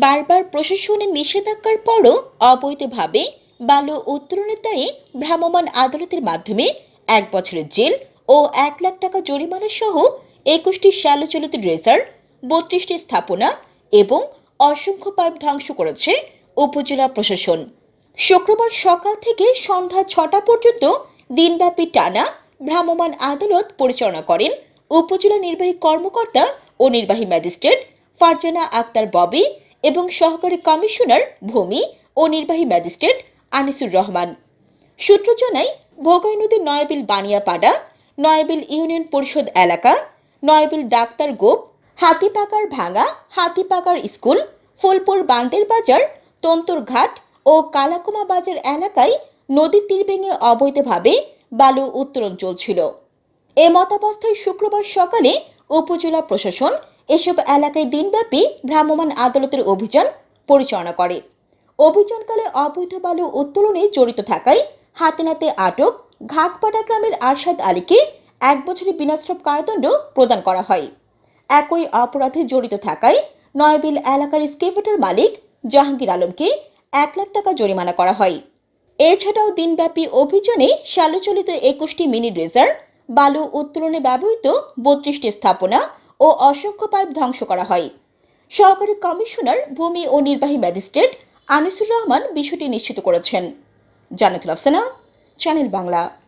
বারবার প্রশাসনের নিষেধাজ্ঞার পরও অবৈধভাবে বালু উত্তোলনের দায়ে ভ্রাম্যমাণ আদালতের মাধ্যমে এক বছরের জেল ও এক লাখ টাকা জরিমানা সহ একুশটি শ্যালোচলিত ড্রেসার বত্রিশটি স্থাপনা এবং অসংখ্য পাইপ ধ্বংস করেছে উপজেলা প্রশাসন। শুক্রবার সকাল থেকে সন্ধ্যা ছটা পর্যন্ত দিনব্যাপী টানা ভ্রাম্যমাণ আদালত পরিচালনা করেন উপজেলা নির্বাহী কর্মকর্তা ও নির্বাহী ম্যাজিস্ট্রেট ফারজানা আক্তার ববি এবং সহকারী কমিশনার, ভূমি ও নির্বাহী ম্যাজিস্ট্রেট আনিসুর রহমান। সূত্র জানায়, ভোগাই নদীর নয়াবিল বানিয়াপাড়া, নয়াবিল ইউনিয়ন পরিষদ এলাকা, নয়াবিল ডাক্তার গোপ, হাতিপাকার ভাঙা, হাতিপাকার স্কুল, ফুলপুর বান্দের বাজার তন্তরঘাট ও কালাকুমা বাজার এলাকায় নদীর তীর ভেঙে অবৈধভাবে বালু উত্তোলন চলছিল। এ মতাবস্থায় শুক্রবার সকালে উপজেলা প্রশাসন এসব এলাকায় দিনব্যাপী ভ্রাম্যমাণ আদালতের অভিযান পরিচালনা করে। অভিযানকালে অবৈধ বালু উত্তোলনে জড়িত থাকায় হাতে নাতে আটক ঘাটপাড়া গ্রামের আরশাদ আলীকে এক বছরের বিনাশ্রম কারাদণ্ড প্রদান করা হয়। একই অপরাধে জড়িত থাকায় নয়বিল এলাকার স্কেপেটার মালিক জাহাঙ্গীর আলমকে এক লাখ টাকা জরিমানা করা হয়। এছাড়াও দিনব্যাপী অভিযানে চালুচলিত একুশটি মিনি ড্রেজার, বালু উত্তোলনে ব্যবহৃত বত্রিশটি স্থাপনা ও অসংখ্য পাইপ ধ্বংস করা হয়। সহকারী কমিশনার, ভূমি ও নির্বাহী ম্যাজিস্ট্রেট আনিসুর রহমান বিষয়টি নিশ্চিত করেছেন। জানাতুল আফসানা, চ্যানেল বাংলা।